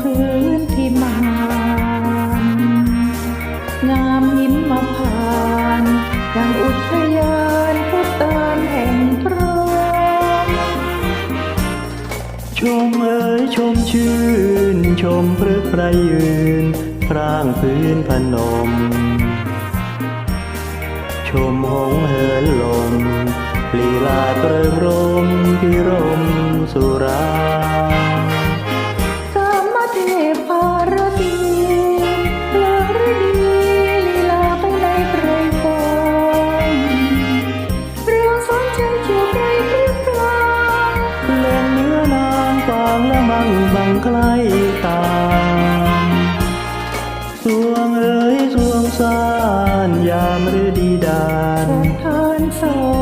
พื้นที่มานงามหิมมาผ่านดังอุทยานพุทานแห่งพระชมเอ๋ยชมชื่น ชมพฤกษ์ไรยืนพร่างพื้นพนม ชมหงเหินลมลีลาเกริงรมพิรมสุรา ฟางและมังบังใกล้ตาสวงเอ๋ยสวงสานยามฤดีดานทานสอง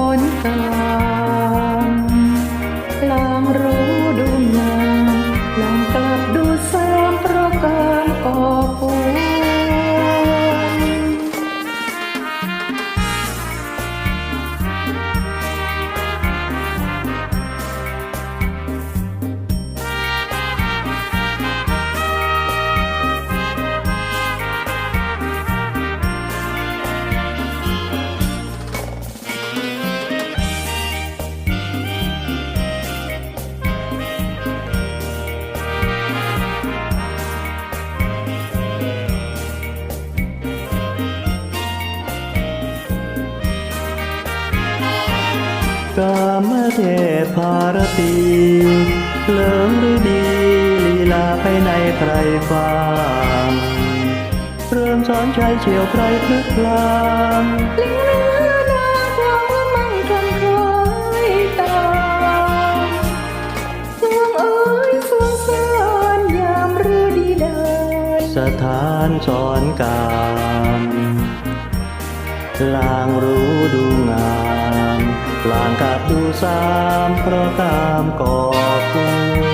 กามเทพภารตีเลิงฤดีลีลาไปในไพรฟางเริ่มสอนใจเฉียวไพรพลึกพลางลิงเนื้อนางกวางละมั่งคำคล้อยตามสวงเอ๋ยสวงสานยามฤดีเดินสถานสอนการลางรู้ดูงาม ลางกับดูสามเพราะตามก่อคู